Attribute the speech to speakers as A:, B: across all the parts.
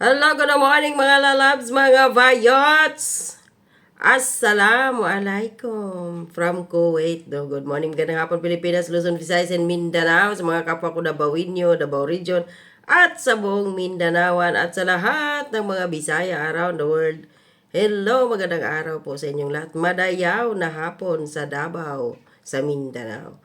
A: Hello, good morning mga lalabs, mga vayots! Assalamualaikum from Kuwait. No, good morning, magandang hapon Pilipinas, Luzon, Visayas, and Mindanao. Sa mga kapwa ko Dabawinyo, Davao Region, at sa buong Mindanaoan, at sa lahat ng mga Bisaya around the world. Hello, magandang araw po sa inyong lahat. Madayaw na hapon sa Davao, sa Mindanao.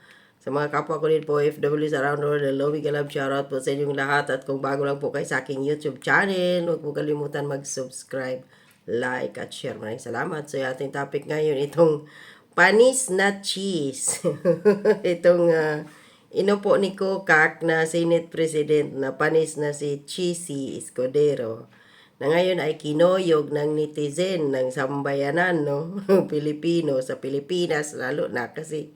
A: Sa mga kapwa ko din po, FWs around the world, hello, big love, shoutout po sa inyong lahat. At kung bago lang po kayo sa aking YouTube channel, huwag po kalimutan mag-subscribe, like, at share. Maraming salamat. So, yung ating topic ngayon, itong panis na cheese. itong uh, inupo ni Kokak na Senate President na panis na si Cheesy Escudero na ngayon ay kinoyog ng netizen ng sambayanan no Pilipino sa Pilipinas lalo na kasi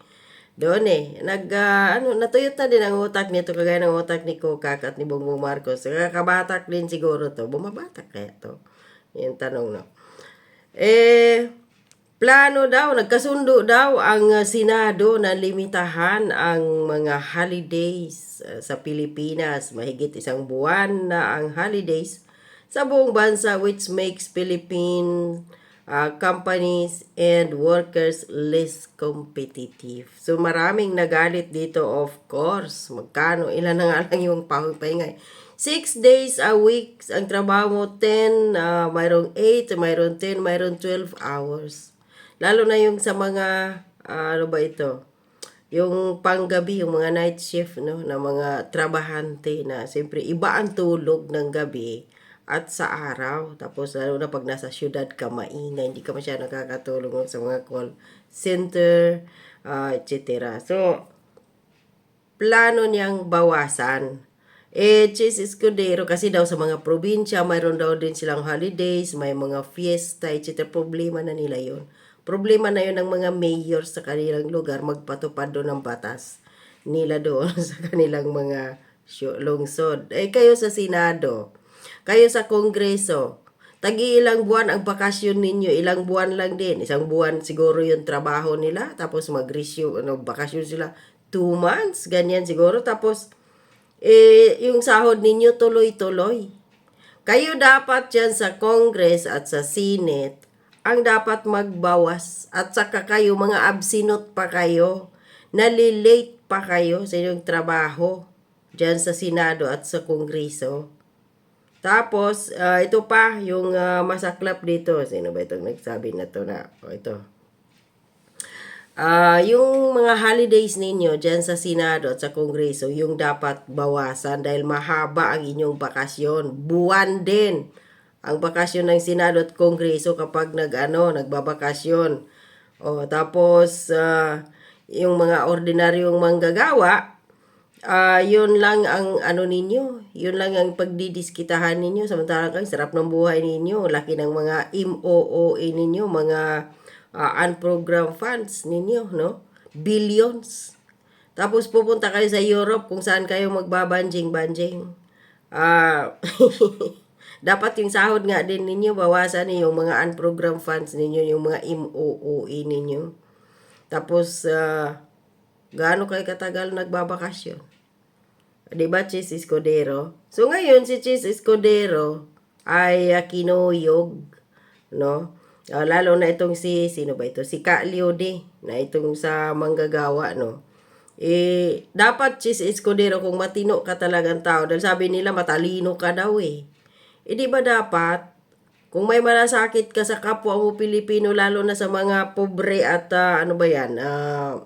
A: doon eh, nag, ah, ano, natuyot na din ang utak nito, kagaya ng utak ni Kokak at ni Bongbong Marcos. Kabatak din siguro to. Bumabatak kaya to? Yung tanong, no? Eh, plano daw, nagkasundo daw ang Senado na limitahan ang mga holidays ah, sa Pilipinas. Mahigit isang buwan na ang holidays sa buong bansa which makes Philippine uh, companies and workers less competitive. So maraming nagalit dito of course. Magkano? Ilan na nga lang yung pahingay. 6 days a week ang trabaho mo, 10, uh, mayroong 8, mayroong 10, mayroong 12 hours. Lalo na yung sa mga, uh, ano ba ito? Yung panggabi, yung mga night shift, no? Na mga trabahante na, siyempre, iba ang tulog ng gabi at sa araw. Tapos lalo na pag nasa syudad ka, maingay, hindi ka masyadong nakakatulong sa mga call center, uh, etc. So, plano niyang bawasan. Eh, Chis Escudero, kasi daw sa mga probinsya, mayroon daw din silang holidays, may mga fiesta, etc. Problema na nila yon Problema na yon ng mga mayor sa kanilang lugar, magpatupad doon ng batas nila doon sa kanilang mga lungsod. Eh, kayo sa Senado, kayo sa Kongreso, tagi ilang buwan ang bakasyon ninyo, ilang buwan lang din. Isang buwan siguro yung trabaho nila, tapos mag-resume, ano, bakasyon sila, two months, ganyan siguro. Tapos, eh, yung sahod ninyo tuloy-tuloy. Kayo dapat dyan sa Congress at sa Senate, ang dapat magbawas. At saka kayo, mga absinot pa kayo, nalilate pa kayo sa inyong trabaho dyan sa Senado at sa Kongreso. Tapos, uh, ito pa, yung uh, masaklap dito. Sino ba itong nagsabi na to na? O, ito. Uh, yung mga holidays ninyo dyan sa Senado at sa Kongreso, yung dapat bawasan dahil mahaba ang inyong bakasyon. Buwan din ang bakasyon ng Senado at Kongreso kapag nag, ano, nagbabakasyon. O, tapos, uh, yung mga ordinaryong manggagawa, uh, yun lang ang ano ninyo, yun lang ang pagdidiskitahan ninyo. Samantalang kayo, sarap ng buhay ninyo, laki ng mga MOOA ninyo, mga uh, unprogrammed funds ninyo, no? Billions. Tapos pupunta kayo sa Europe kung saan kayo magbabanjing-banjing. Ah, uh, dapat yung sahod nga din ninyo, bawasan niyo yung mga unprogrammed funds ninyo, yung mga MOOE ninyo. Tapos, uh, gaano kayo katagal nagbabakasyon? Di ba, Chis Escudero? So, ngayon, si Chis Escudero ay uh, kinuyog, no? Uh, lalo na itong si, sino ba ito? Si Ka Leode, na itong sa manggagawa, no? Eh, dapat Chis Escudero kung matino ka talagang tao, dahil sabi nila matalino ka daw eh. Eh, di ba dapat, kung may malasakit ka sa kapwa mo Pilipino, lalo na sa mga pobre at uh, ano ba yan, uh,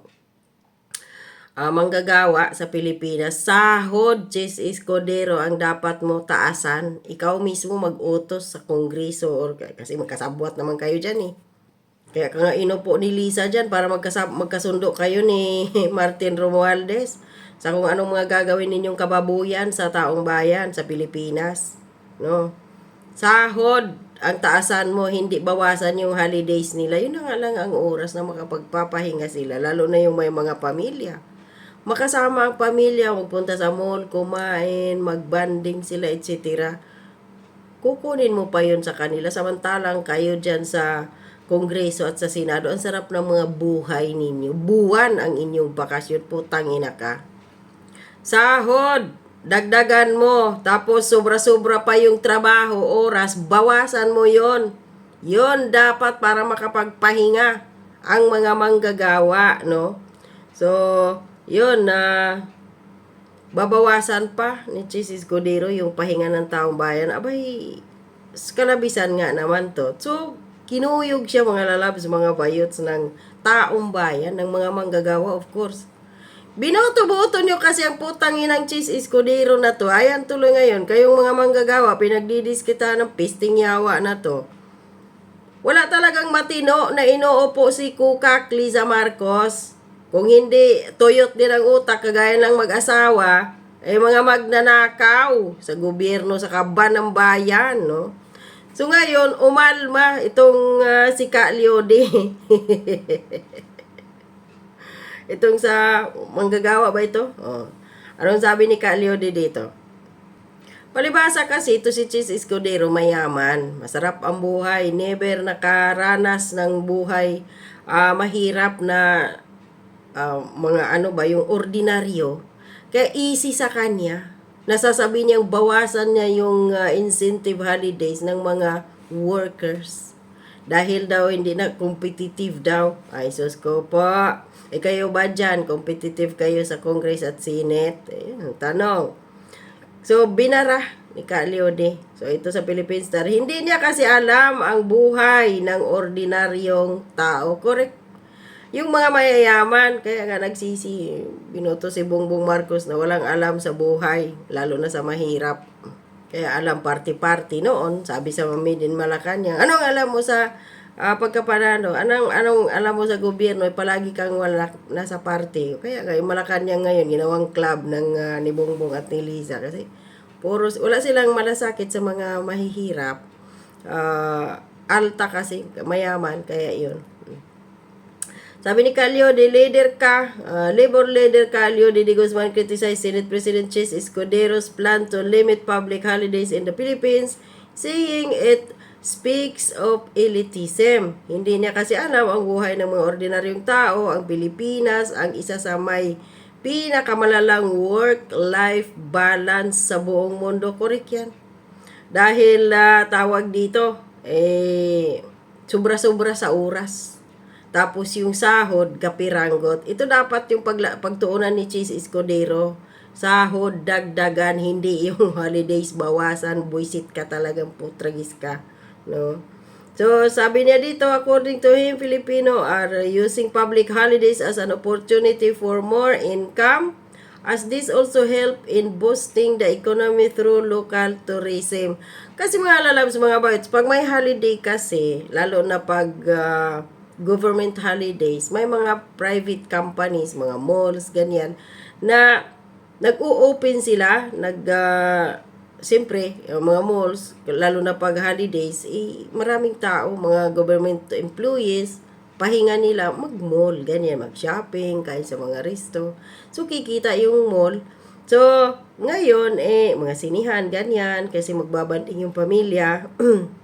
A: uh, manggagawa sa Pilipinas, sahod, Chis Escudero, ang dapat mo taasan. Ikaw mismo mag-utos sa kongreso or kasi magkasabwat naman kayo dyan eh. Kaya ka nga inupo ni Lisa dyan para magkasab magkasundo kayo ni Martin Romualdez sa kung anong mga gagawin ninyong kababuyan sa taong bayan sa Pilipinas. No? Sahod, ang taasan mo, hindi bawasan yung holidays nila. Yun na nga lang ang oras na makapagpapahinga sila, lalo na yung may mga pamilya makasama ang pamilya, magpunta sa mall, kumain, magbanding sila, etc. Kukunin mo pa yun sa kanila. Samantalang kayo dyan sa Kongreso at sa Senado, ang sarap ng mga buhay ninyo. Buwan ang inyong bakasyon, putang ina ka. Sahod! dagdagan mo, tapos sobra-sobra pa yung trabaho, oras, bawasan mo yon yon dapat para makapagpahinga ang mga manggagawa, no? So, yun na babawasan pa ni Chis Escudero yung pahinga ng taong bayan. Abay, kalabisan nga naman to. So, kinuyog siya mga lalabs, mga bayots ng taong bayan, ng mga manggagawa, of course. Binoto-boto nyo kasi ang putang inang Chis Escudero na to. Ayan tuloy ngayon, kayong mga manggagawa, pinagdidiskita ng pisting yawa na to. Wala talagang matino na inuupo si Kukak Liza Marcos. Kung hindi tuyot din ang utak kagaya ng mag-asawa, ay mga magnanakaw sa gobyerno sa kaban ng bayan, no? So ngayon, umalma itong ah, si Ka Leode. itong sa manggagawa ba ito? Oh. Anong sabi ni Ka Leode dito? Palibasa kasi ito si Chis Escudero mayaman. Masarap ang buhay. Never nakaranas ng buhay ah, mahirap na ah, mga ano ba, yung ordinaryo. Kaya easy sa kanya. Nasasabi niyang bawasan niya yung ah, incentive holidays ng mga workers. Dahil daw hindi na competitive daw. Ay, sus ko po. Eh kayo ba dyan? Competitive kayo sa Congress at Senate? Eh, ang tanong. So, binara ni Ka Leode. So, ito sa Philippine Star. Hindi niya kasi alam ang buhay ng ordinaryong tao. Correct? Yung mga mayayaman, kaya nga nagsisi, binoto si Bongbong Marcos na walang alam sa buhay, lalo na sa mahirap. Kaya alam party-party noon, sabi sa Mamidin Malacanang, anong alam mo sa ah, pagkapanano? Anong, anong alam mo sa gobyerno? Eh, palagi kang wala, nasa party. Kaya yung Malacanang ngayon, ginawang club ng ah, ni Bongbong at ni Liza. Kasi puro, wala silang malasakit sa mga mahihirap. Ah, alta kasi, mayaman, kaya yun. Sabi ni Calio, de leader ka, uh, labor leader Calio de Guzman criticized Senate President Chis Escudero's plan to limit public holidays in the Philippines, saying it speaks of elitism. Hindi niya kasi alam ang buhay ng mga ordinaryong tao, ang Pilipinas, ang isa sa may pinakamalalang work-life balance sa buong mundo. Correct yan. Dahil ah, tawag dito, eh, sobra-sobra sa oras. Tapos yung sahod, kapiranggot. Ito dapat yung pagla- pagtuunan ni Chis Escudero. Sahod, dagdagan, hindi yung holidays, bawasan, buisit ka talagang putragis ka. No? So, sabi niya dito, according to him, Filipino are using public holidays as an opportunity for more income as this also help in boosting the economy through local tourism. Kasi mga lalabs, mga bayot, pag may holiday kasi, lalo na pag ah, government holidays, may mga private companies, mga malls, ganyan, na nag-o-open sila, nag, ah, siyempre, yung mga malls, lalo na pag holidays, eh, maraming tao, mga government employees, pahinga nila, mag-mall, ganyan, mag-shopping, kain sa mga resto. So, kikita yung mall. So, ngayon, eh, mga sinihan, ganyan, kasi magbabanding yung pamilya.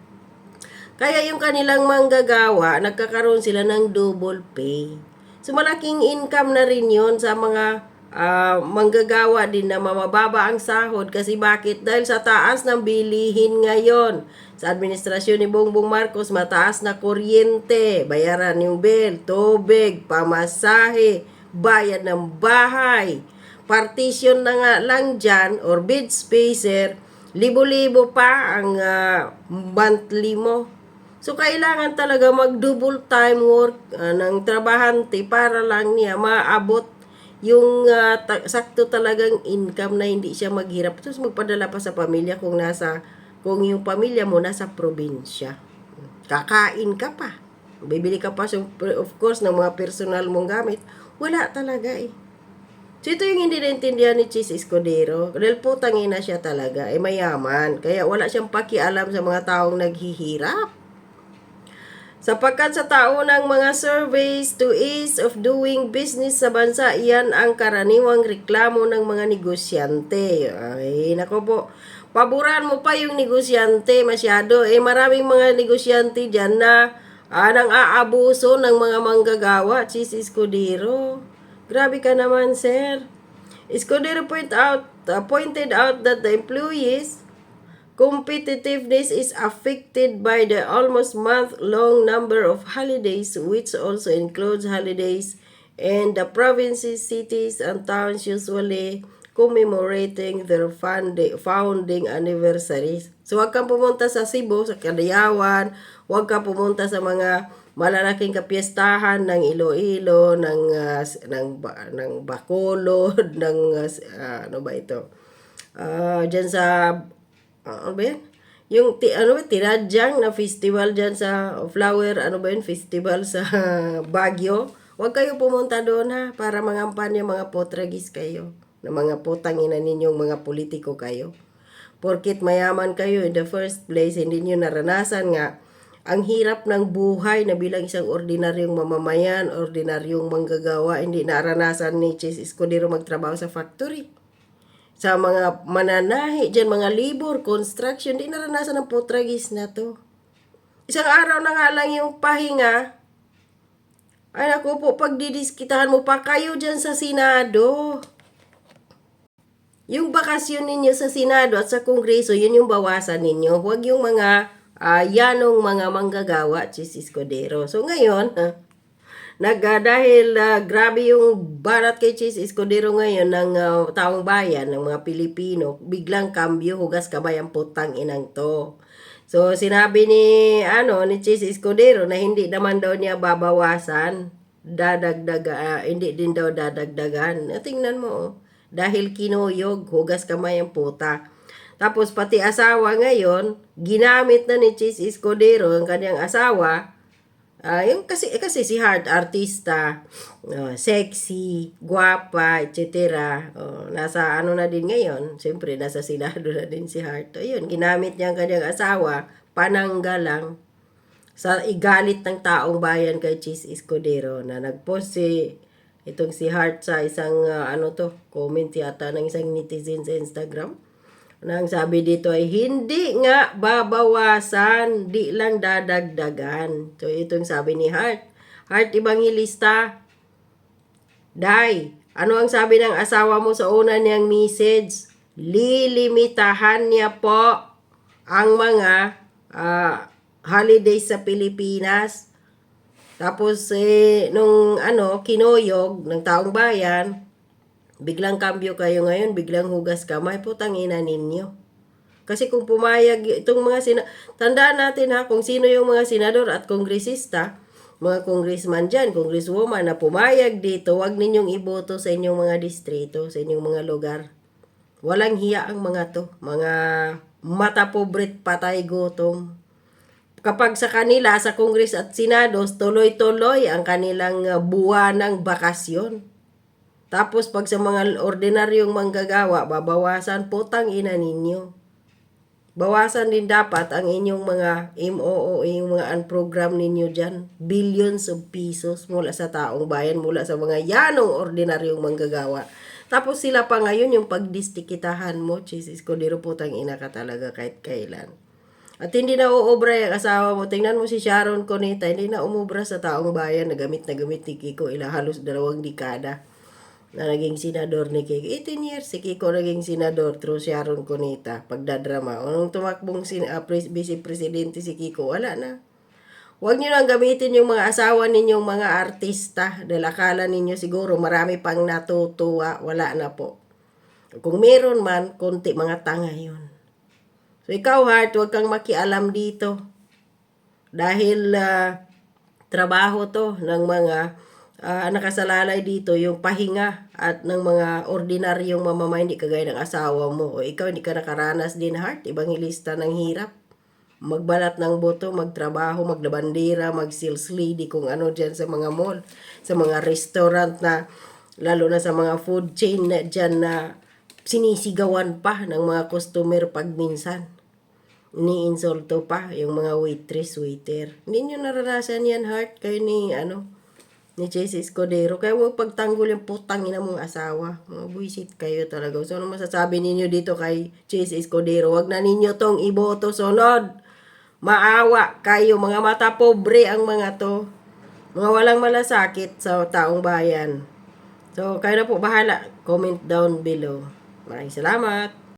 A: Kaya yung kanilang manggagawa, nagkakaroon sila ng double pay. So malaking income na rin yun sa mga ah, manggagawa din na mamababa ang sahod kasi bakit? Dahil sa taas ng bilihin ngayon. Sa administrasyon ni Bongbong Marcos, mataas na kuryente, bayaran yung bill, tubig, pamasahe, bayad ng bahay, partition na nga lang dyan or bed spacer, libo-libo pa ang ah, monthly mo. So, kailangan talaga mag-double time work ah, ng trabahante para lang niya maabot yung ah, ta- sakto talagang income na hindi siya maghirap. Tapos magpadala pa sa pamilya kung nasa kung yung pamilya mo nasa probinsya. Kakain ka pa. Bibili ka pa of course ng mga personal mong gamit. Wala talaga eh. So ito yung hindi naintindihan ni Chis Escudero. Dahil putang ina siya talaga. Eh mayaman. Kaya wala siyang pakialam sa mga taong naghihirap. Sapagkat sa tao ng mga surveys to ease of doing business sa bansa, iyan ang karaniwang reklamo ng mga negosyante. Ay, nako po. Paboran mo pa yung negosyante masyado. Eh, maraming mga negosyante dyan na ah, nang aabuso ng mga manggagawa. Chis Escudero. Grabe ka naman, sir. Escudero point out uh, pointed out that the employees competitiveness is affected by the almost month-long number of holidays, which also includes holidays and the provinces, cities, and towns usually commemorating their founding, anniversaries. So, huwag kang pumunta sa Cebu, sa Kadayawan, huwag kang pumunta sa mga malalaking kapiestahan ng Iloilo, ng, s- ng, ng Bacolod, ng, ah, ano ba ito? Ah, dyan sa, ah, ano ba yan? Yung, ti, ano ba, Tinadyang na festival dyan sa flower, ano ba yun, festival sa Baguio. Huwag kayo pumunta doon ha, para mangampan yung mga potragis kayo, na mga putangina ninyong mga politiko kayo. Porkit mayaman kayo in the first place, hindi nyo naranasan nga ang hirap ng buhay na bilang isang ordinaryong mamamayan, ordinaryong manggagawa, hindi naranasan ni Chis Escudero magtrabaho sa factory. Sa mga mananahi, dyan mga labor, construction, di naranasan ng putragis na to. Isang araw na nga lang yung pahinga, ay naku po, pagdidiskitahan mo pa kayo dyan sa Senado. Yung bakasyon ninyo sa Senado at sa Kongreso, yun yung bawasan ninyo. Huwag yung mga ah, yanong mga manggagawa, Chis Escudero. So ngayon, nag, ah, dahil ah, grabe yung barat kay Chis Escudero ngayon ng ah, taong bayan, ng mga Pilipino, biglang kambyo, hugas kamay ang putang inang to. So sinabi ni ano ni Chis Escudero na hindi naman daw niya babawasan, dadagdag ah, hindi din daw dadagdagan. Tingnan mo oh. Dahil kinuyog, hugas kamay ang puta. Tapos pati asawa ngayon, ginamit na ni Chis Escudero ang kanyang asawa Ah, yung kasi eh, kasi si Heart artista, oh, sexy, guwapa, etc. Oh, nasa ano na din ngayon, siyempre nasa Senado na din si Heart. Ayun, ginamit niya ang kanyang asawa, pananggalang sa igalit ng taong bayan kay Chis Escudero na nagpost si itong si Heart sa isang ah, ano to, comment yata ng isang netizen sa Instagram. Nang sabi dito ay hindi nga babawasan, di lang dadagdagan. So itong sabi ni Hart. Hart Evangelista, Day, ano ang sabi ng asawa mo sa una niyang message? Lilimitahan niya po ang mga ah, holidays sa Pilipinas. Tapos eh, nung ano, kinuyog ng taong bayan, biglang kambyo kayo ngayon, biglang hugas kamay, putang ina ninyo. Kasi kung pumayag itong mga sina... Tandaan natin ha, kung sino yung mga senador at kongresista, mga congressman dyan, congresswoman na pumayag dito, wag ninyong iboto sa inyong mga distrito, sa inyong mga lugar. Walang hiya ang mga to. Mga mata pobret patay gutom. Kapag sa kanila, sa kongres at senado, tuloy-tuloy ang kanilang uh, buwanang bakasyon. Tapos pag sa mga ordinaryong manggagawa, babawasan putang ina ninyo. Bawasan din dapat ang inyong mga MOO, yung mga unprogram ninyo dyan. Billions of pesos mula sa taong bayan, mula sa mga yanong ordinaryong manggagawa. Tapos sila pa ngayon yung pagdistikitahan mo, Jesus ko, diro putang ina ka talaga kahit kailan. At hindi na uubra yung asawa mo. Tingnan mo si Sharon Conita, hindi na umubra sa taong bayan na gamit na gamit ni Kiko ila halos dalawang dekada na naging senador ni Kiko. 18 years si Kiko naging senador through Sharon Conita pagdadrama. O nung tumakbong sin, uh, pres, vice presidente si Kiko, wala na. Huwag nyo lang gamitin yung mga asawa ninyong mga artista dahil akala ninyo siguro marami pang natutuwa. Wala na po. Kung meron man, konti mga tanga yun. So ikaw, Heart, huwag kang makialam dito. Dahil ah, trabaho to ng mga ah, nakasalalay dito, yung pahinga at ng mga ordinaryong mamamay, hindi kagaya ng asawa mo. O ikaw, hindi ka nakaranas din, Heart, evangelista ng hirap. Magbalat ng boto, magtrabaho, maglabandera, mag-sales lady, kung ano dyan sa mga mall, sa mga restaurant na, lalo na sa mga food chain na dyan na sinisigawan pa ng mga customer pag minsan iniinsulto pa yung mga waitress, waiter. Hindi nyo naranasan yan, Heart, kayo ni, ano, ni Chase Escudero. Kaya huwag pagtanggol yung putang ina mong asawa. Mga buisit kayo talaga. So, ano masasabi ninyo dito kay Chase Escudero? Huwag na ninyo tong iboto sunod. Maawa kayo, mga mata pobre ang mga to. Mga walang malasakit sa taong bayan. So, kayo na po bahala. Comment down below. Maraming salamat.